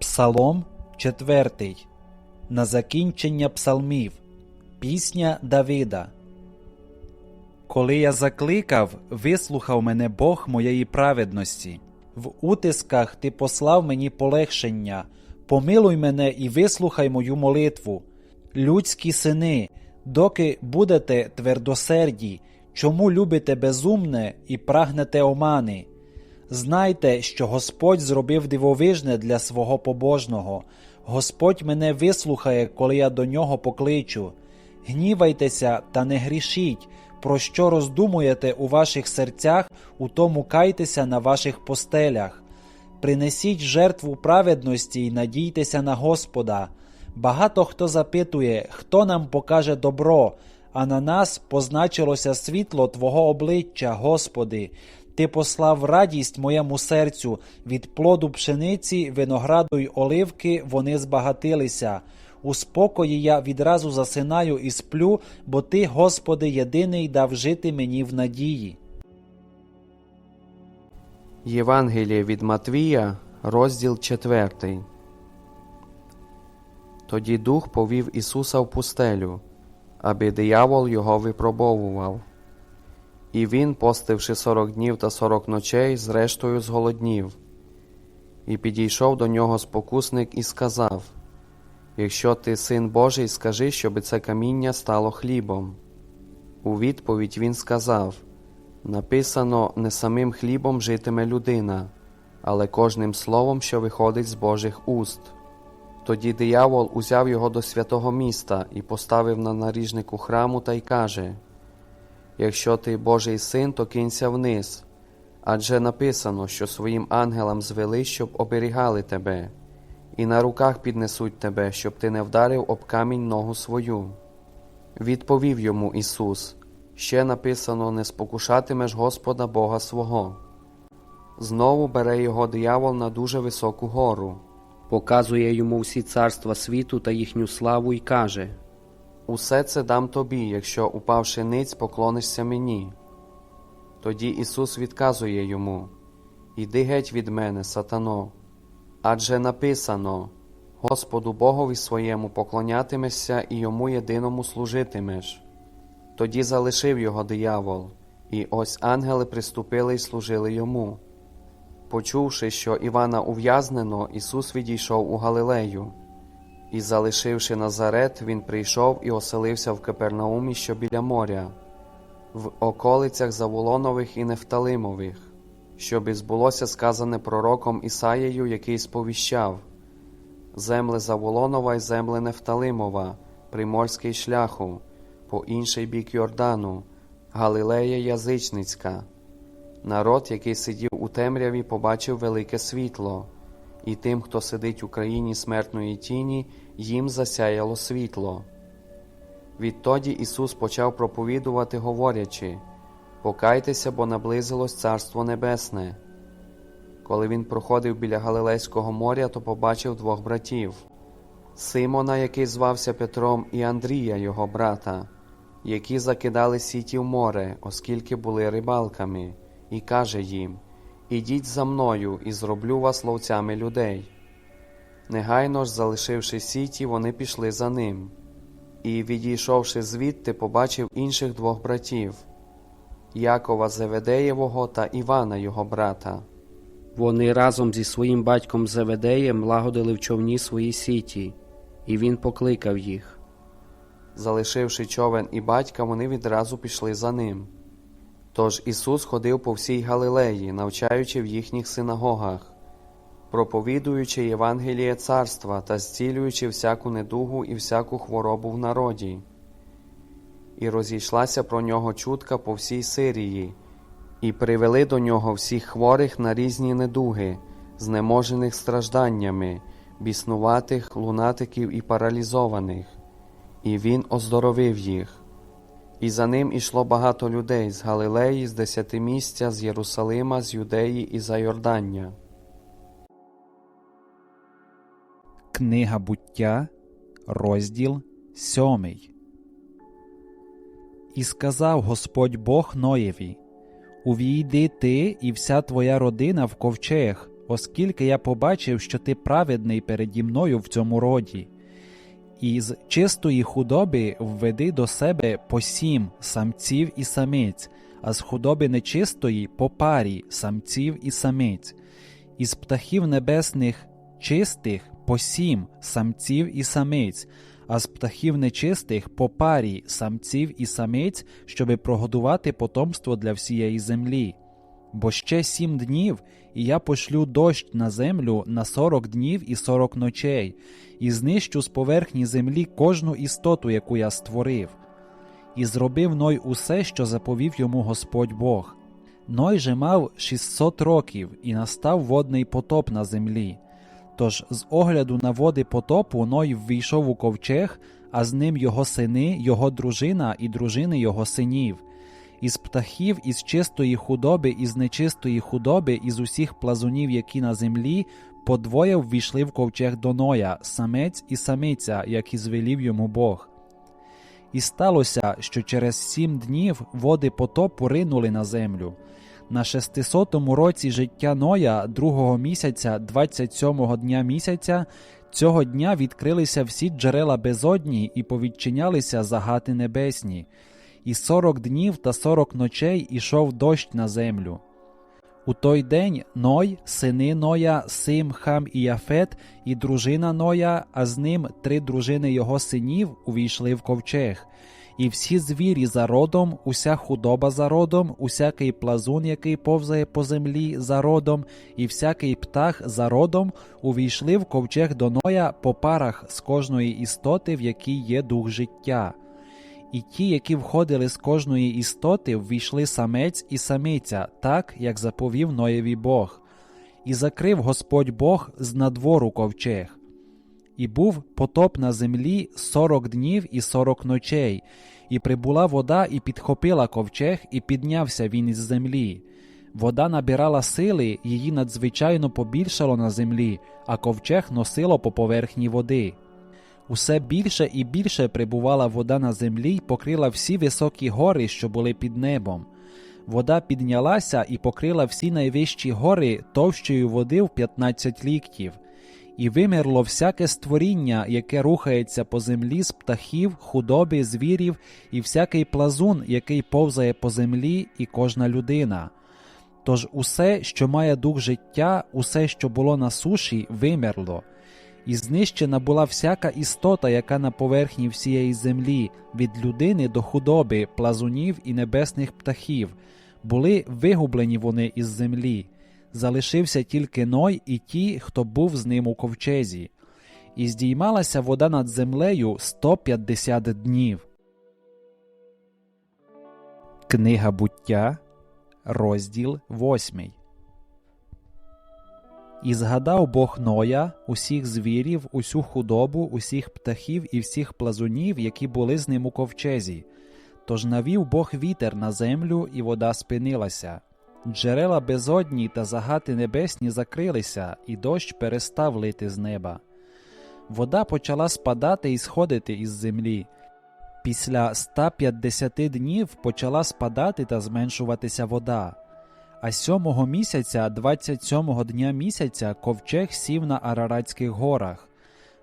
Псалом 4. На закінчення псалмів. Пісня Давида. Коли я закликав, вислухав мене Бог моєї праведності. В утисках ти послав мені полегшення. Помилуй мене і вислухай мою молитву. Людські сини, доки будете твердосерді, чому любите безумне і прагнете омани? Знайте, що Господь зробив дивовижне для свого побожного. Господь мене вислухає, коли я до нього покличу. Гнівайтеся та не грішіть, про що роздумуєте у ваших серцях, у тому кайтеся на ваших постелях. Принесіть жертву праведності і надійтеся на Господа. Багато хто запитує, хто нам покаже добро, а на нас позначилося світло Твого обличчя, Господи. Ти послав радість моєму серцю, від плоду пшениці, винограду й оливки вони збагатилися. У спокої я відразу засинаю і сплю, бо Ти, Господи, єдиний дав жити мені в надії. Євангеліє від Матвія, розділ 4. Тоді Дух повів Ісуса в пустелю, аби диявол його випробовував. І він, постивши сорок днів та сорок ночей, зрештою зголоднів. І підійшов до нього спокусник і сказав: Якщо ти син Божий, скажи, щоби це каміння стало хлібом. У відповідь він сказав: Написано, не самим хлібом житиме людина, але кожним словом, що виходить з Божих уст. Тоді диявол узяв його до святого міста і поставив на наріжнику храму та й каже: Якщо ти Божий син, то кинься вниз, адже написано, що своїм ангелам звели, щоб оберігали тебе, і на руках піднесуть тебе, щоб ти не вдарив об камінь ногу свою. Відповів йому Ісус: Ще написано: не спокушатимеш Господа Бога свого. Знову бере його диявол на дуже високу гору, показує йому всі царства світу та їхню славу і каже: Усе це дам тобі, якщо, упавши ниць, поклонишся мені. Тоді Ісус відказує йому: Іди геть від мене, сатано, адже написано: Господу Богові своєму поклонятимешся і йому єдиному служитимеш. Тоді залишив його диявол, і ось ангели приступили й служили йому. Почувши, що Івана ув'язнено, Ісус відійшов у Галилею. І, залишивши Назарет, він прийшов і оселився в Капернаумі, що біля моря, в околицях Заволонових і Нефталимових, щоби збулося сказане пророком Ісаєю, який сповіщав земле Заволонова й земле Нефталимова, приморський шляху, по інший бік Йордану, Галилея Язичницька. Народ, який сидів у темряві, побачив велике світло і тим, хто сидить у країні смертної тіні, їм засяяло світло. Відтоді Ісус почав проповідувати, говорячи Покайтеся, бо наблизилось Царство Небесне. Коли він проходив біля Галилейського моря, то побачив двох братів Симона, який звався Петром, і Андрія, його брата, які закидали сіті в море, оскільки були рибалками, і каже їм Ідіть за мною і зроблю вас ловцями людей. Негайно ж, залишивши сіті, вони пішли за ним. І, відійшовши звідти, побачив інших двох братів Якова Зеведеєвого та Івана, його брата. Вони разом зі своїм батьком Зеведеєм лагодили в човні свої сіті, і він покликав їх. Залишивши човен і батька, вони відразу пішли за ним. Тож Ісус ходив по всій Галилеї, навчаючи в їхніх синагогах, проповідуючи Євангеліє царства та зцілюючи всяку недугу і всяку хворобу в народі. І розійшлася про нього чутка по всій Сирії, і привели до нього всіх хворих на різні недуги, знеможених стражданнями, біснуватих, лунатиків і паралізованих, і він оздоровив їх. І за ним ішло багато людей з Галилеї, з Десятимістя, з Єрусалима, з Юдеї і за Йордання. Книга буття, розділ сьомий. І сказав Господь Бог Ноєві: Увійди ти і вся твоя родина в ковчег, оскільки я побачив, що ти праведний переді мною в цьому роді. І з чистої худоби введи до себе по сім самців і самиць, а з худоби нечистої по парі самців і самиць, із птахів небесних чистих по сім самців і самиць, а з птахів нечистих по парі самців і самиць, щоби прогодувати потомство для всієї землі. Бо ще сім днів, і я пошлю дощ на землю на сорок днів і сорок ночей, і знищу з поверхні землі кожну істоту, яку я створив. І зробив Ной усе, що заповів йому Господь Бог. Ной же мав 600 років, і настав водний потоп на землі. Тож з огляду на води потопу Ной ввійшов у ковчег, а з ним його сини, його дружина і дружини його синів. Із птахів, із чистої худоби, із нечистої худоби, із усіх плазунів, які на землі, подвоє ввійшли в ковчег до Ноя, самець і самиця, як і звелів йому Бог. І сталося, що через сім днів води потопу ринули на землю. На шестисотому році життя Ноя, другого місяця, 27-го дня місяця, цього дня відкрилися всі джерела безодні і повідчинялися загати небесні. І сорок днів та сорок ночей ішов дощ на землю. У той день Ной, сини Ноя, Сим, Хам і Яфет, і дружина Ноя, а з ним три дружини його синів увійшли в ковчег. І всі звірі за родом, уся худоба за родом, усякий плазун, який повзає по землі за родом, і всякий птах за родом увійшли в ковчег до Ноя по парах з кожної істоти, в якій є дух життя. І ті, які входили з кожної істоти, ввійшли самець і самиця, так, як заповів Ноєві Бог, і закрив Господь Бог з надвору ковчег. І був потоп на землі сорок днів і сорок ночей, і прибула вода, і підхопила ковчег, і піднявся він із землі. Вода набирала сили, її надзвичайно побільшало на землі, а ковчег носило по поверхні води. Усе більше і більше прибувала вода на землі й покрила всі високі гори, що були під небом. Вода піднялася і покрила всі найвищі гори товщою води в 15 ліктів, і вимерло всяке створіння, яке рухається по землі з птахів, худоби, звірів, і всякий плазун, який повзає по землі, і кожна людина. Тож усе, що має дух життя, усе, що було на суші, вимерло і знищена була всяка істота, яка на поверхні всієї землі, від людини до худоби, плазунів і небесних птахів, були вигублені вони із землі. Залишився тільки Ной і ті, хто був з ним у ковчезі, і здіймалася вода над землею 150 днів. Книга буття, розділ восьмий. І згадав Бог Ноя, усіх звірів, усю худобу, усіх птахів і всіх плазунів, які були з ним у ковчезі. Тож навів Бог вітер на землю, і вода спинилася. Джерела безодні та загати небесні закрилися, і дощ перестав лити з неба. Вода почала спадати і сходити із землі. Після 150 днів почала спадати та зменшуватися вода. А сьомого місяця, 27-го дня місяця, ковчег сів на Араратських горах.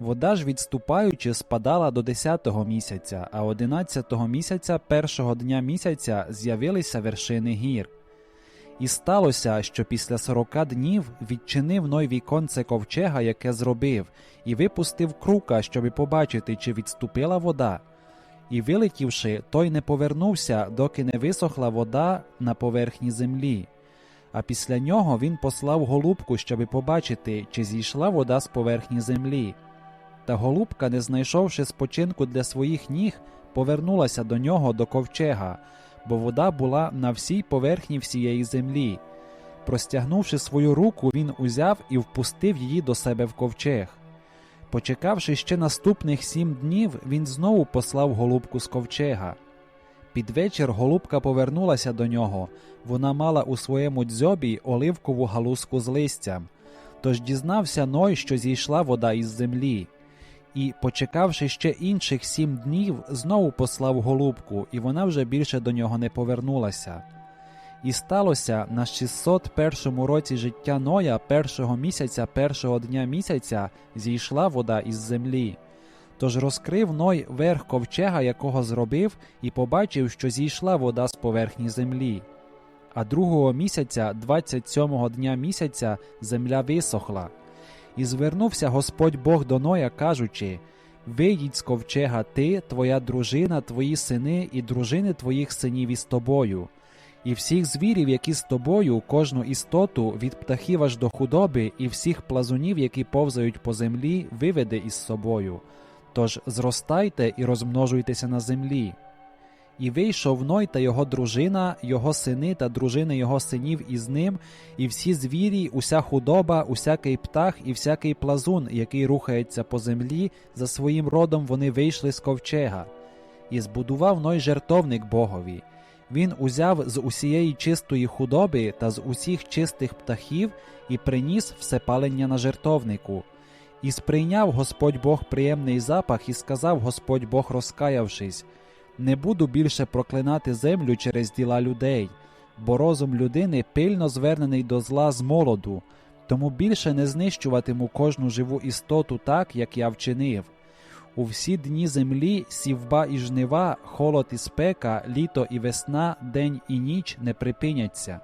Вода ж, відступаючи, спадала до 10-го місяця, а 11-го місяця першого дня місяця з'явилися вершини гір. І сталося, що після сорока днів відчинив Ной віконце ковчега, яке зробив, і випустив крука, щоби побачити, чи відступила вода. І, вилетівши, той не повернувся, доки не висохла вода на поверхні землі. А після нього він послав голубку, щоби побачити, чи зійшла вода з поверхні землі. Та голубка, не знайшовши спочинку для своїх ніг, повернулася до нього до ковчега, бо вода була на всій поверхні всієї землі. Простягнувши свою руку, він узяв і впустив її до себе в ковчег. Почекавши ще наступних сім днів, він знову послав голубку з ковчега. Під вечір голубка повернулася до нього. Вона мала у своєму дзьобі оливкову галузку з листям. Тож дізнався Ной, що зійшла вода із землі. І, почекавши ще інших сім днів, знову послав голубку, і вона вже більше до нього не повернулася. І сталося на 601 році життя Ноя, першого місяця, першого дня місяця, зійшла вода із землі. Тож розкрив Ной верх ковчега, якого зробив, і побачив, що зійшла вода з поверхні землі. А другого місяця, 27-го дня місяця, земля висохла. І звернувся Господь Бог до Ноя, кажучи: Вийдіть з ковчега ти, твоя дружина, твої сини і дружини твоїх синів із тобою, і всіх звірів, які з тобою, кожну істоту, від птахів аж до худоби, і всіх плазунів, які повзають по землі, виведи із собою. Тож зростайте і розмножуйтеся на землі. І вийшов Ной та його дружина, його сини та дружини його синів із ним, і всі звірі, уся худоба, усякий птах і всякий плазун, який рухається по землі, за своїм родом вони вийшли з ковчега. І збудував Ной жертовник Богові. Він узяв з усієї чистої худоби та з усіх чистих птахів і приніс все палення на жертовнику. І сприйняв Господь Бог приємний запах, і сказав Господь Бог, розкаявшись: Не буду більше проклинати землю через діла людей, бо розум людини пильно звернений до зла з молоду, тому більше не знищуватиму кожну живу істоту так, як я вчинив. У всі дні землі сівба і жнива, холод і спека, літо і весна, день і ніч не припиняться.